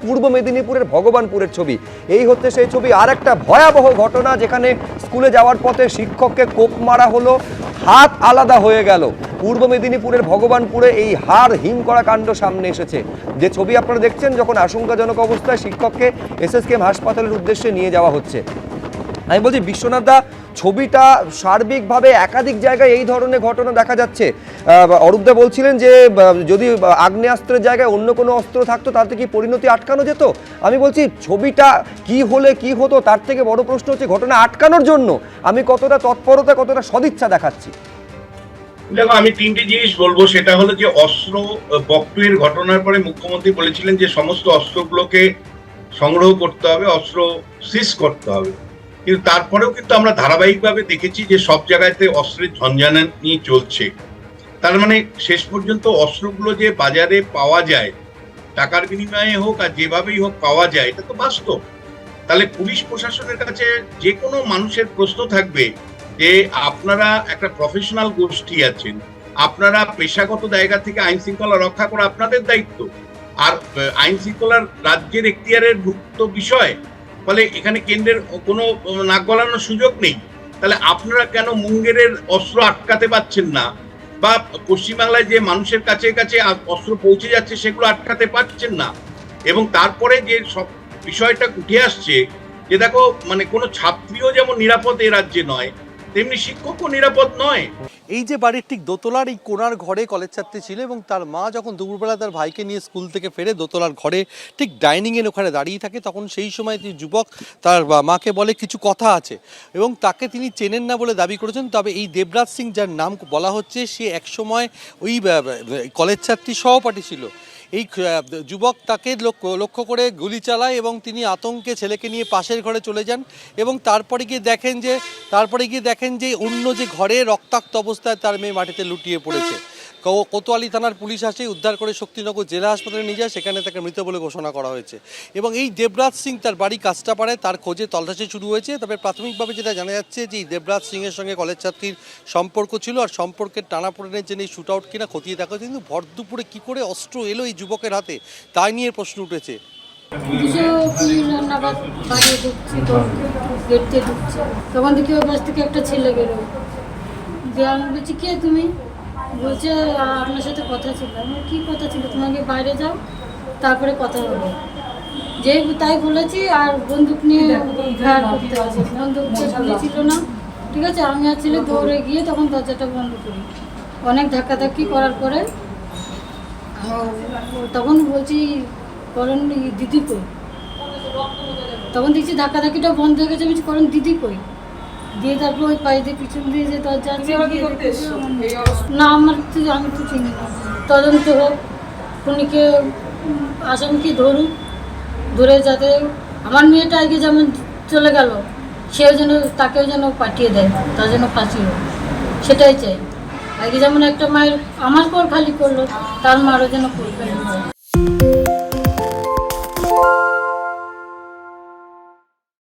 পূর্ব মেদিনীপুরের ভগবানপুরের ছবি। এই হচ্ছে সেই ছবি। আর একটা ভয়াবহ ঘটনা যেখানে স্কুলে যাওয়ার পথে শিক্ষককে কোপ মারা হলো, হাত আলাদা হয়ে গেল। পূর্ব মেদিনীপুরের ভগবানপুরে এই হার হিম করা কাণ্ড সামনে এসেছে। যে ছবি আপনারা দেখছেন, যখন আশঙ্কাজনক অবস্থায় শিক্ষককে এসএসকেএম হাসপাতালের উদ্দেশ্যে নিয়ে যাওয়া হচ্ছে। আমি বলছি, বিশ্বনাথ দা, ছবিটা সার্বিকভাবে একাধিক জায়গায় এই ধরনের ঘটনা দেখা যাচ্ছে। অরূপদা বলছিলেন যে যদি আগ্নেয়াস্ত্রের জায়গায় অন্য কোনো অস্ত্র থাকতো, তাতে কি পরিণতি আটকানো যেত? আমি বলছি, ছবিটা কি হলে কি হতো, তার থেকে বড় প্রশ্ন হচ্ছে ঘটনা আটকানোর জন্য আমি কতটা তৎপরতা, কতটা সদিচ্ছা দেখাচ্ছি। দেখো, আমি তিনটে জিনিস বলব। সেটা হলো যে, অস্ত্র বকটুয়ের ঘটনার পরে মুখ্যমন্ত্রী বলেছিলেন যে, সমস্ত অস্ত্রগুলোকে সংগ্রহ করতে হবে, অস্ত্র সিজ করতে হবে। কিন্তু তারপরেও কিন্তু আমরা ধারাবাহিকভাবে দেখেছি যে সব জায়গাতে অস্ত্রের ঝঞ্ঝানি চলছে। তার মানে শেষ পর্যন্ত অস্ত্রগুলো যে বাজারে পাওয়া যায়, টাকার বিনিময়ে হোক আর যেভাবেই হোক পাওয়া যায়, এটা তো বাস্তব। তাহলে পুলিশ প্রশাসনের কাছে যে কোনো মানুষের প্রশ্ন থাকবে যে আপনারা একটা প্রফেশনাল গোষ্ঠী আছেন, আপনারা পেশাগত জায়গা থেকে আইন শৃঙ্খলা রক্ষা করা আপনাদের দায়িত্ব। আর আইন শৃঙ্খলার রাজ্যের এখতিয়ারের মুক্ত বিষয় ফলে এখানে কেন্দ্রের কোনো নাক গলানোর সুযোগ নেই। তাহলে আপনারা কেন মুঙ্গেরের অস্ত্র আটকাতে পারছেন না? বা পশ্চিমবাংলায় যে মানুষের কাছে কাছে অস্ত্র পৌঁছে যাচ্ছে সেগুলো আটকাতে পারছেন না। এবং তারপরে যে সব বিষয়টা উঠে আসছে, যে দেখো মানে কোনো ছাত্রীও যেমন নিরাপদ এ রাজ্যে নয় তেমনি শিক্ষকও নিরাপদ নয়। এই যে বাড়ির ঠিক দোতলার এই কোনার ঘরে কলেজ ছাত্রী ছিল এবং তার মা যখন দুপুরবেলা তার ভাইকে নিয়ে স্কুল থেকে ফেরে দোতলার ঘরে ঠিক ডাইনিংয়ের ওখানে দাঁড়িয়ে থাকে, তখন সেই সময় তিনি যুবক তার মাকে বলে কিছু কথা আছে এবং তাকে তিনি চেনেন না বলে দাবি করেছেন। তবে এই দেবরাজ সিং, যার নাম বলা হচ্ছে, সে একসময় ওই কলেজ ছাত্রী সহপাঠী ছিল। এই যুবক তাকে লক্ষ্য করে গুলি চালায় এবং তিনি আতঙ্কে ছেলেকে নিয়ে পাশের ঘরে চলে যান এবং তারপরে গিয়ে দেখেন যে, তারপরে গিয়ে দেখেন যে অন্য যে ঘরে রক্তাক্ত অবস্থায় তার মেয়ে মাটিতে লুটিয়ে পড়েছে। কোতোয়ালি থানার পুলিশ আসে, উদ্ধার করে শক্তিনগর জেলা হাসপাতালে নিয়ে যায়, সেখানে তাকে মৃত বলে ঘোষণা করা হয়েছে। এবং এই দেবরাজ সিং তার বাড়ি কাজটাপাড়ায় তার খোঁজে তল্লাশি শুরু হয়েছে। তবে প্রাথমিকভাবে যেটা জানা যাচ্ছে যে এই দেবরাজ সিংয়ের সঙ্গে কলেজ ছাত্রীর সম্পর্ক ছিল, আর সম্পর্কের টানাপোড়েনের জন্য শুট আউট কিনা, খতিয়ে দেখা হচ্ছে কিন্তু ভর দুপুরে কী করে অস্ত্র এলো এই যুবকের হাতে তাই নিয়ে প্রশ্ন উঠেছে। তখন দেখি ওই পাশ থেকে একটা ছেলে বেরো দিয়ে আমি বলছি, কে তুমি? বলছে আপনার সাথে কথা ছিল। আমি বলি, কি কথা ছিল? তোমাকে বাইরে যাও তারপরে কথা হবে। যেই তাই বলেছি আর বন্দুক নিয়ে করতে আছে বন্দুক ছিল না ঠিক আছে? আমি আর ছেলে দৌড়ে গিয়ে তখন দরজাটা বন্ধ করি। অনেক ধাক্কাধাক্কি করার পরে তখন বলছি করণ দিদি কই? তখন দেখছি ধাক্কা ধাক্কিটা বন্ধ হয়ে গেছে। বলছি করণ দিদি কই? দিয়ে তারপর ওই পায়ে দিয়ে পিছন দিয়ে যে দরজা আছে না আমার তো আমি তো চিনি না। তদন্ত হোক উম, আসামিকে ধরুক ধরে যাতে আমার মেয়েটা আগে যেমন চলে গেল সেও যেন তাকেও যেন পাঠিয়ে দেয় তার জন্য ফাঁসি হোক সেটাই চাই। আগে যেমন একটা মায়ের আমার পর খালি করল তার মারও যেন হয়।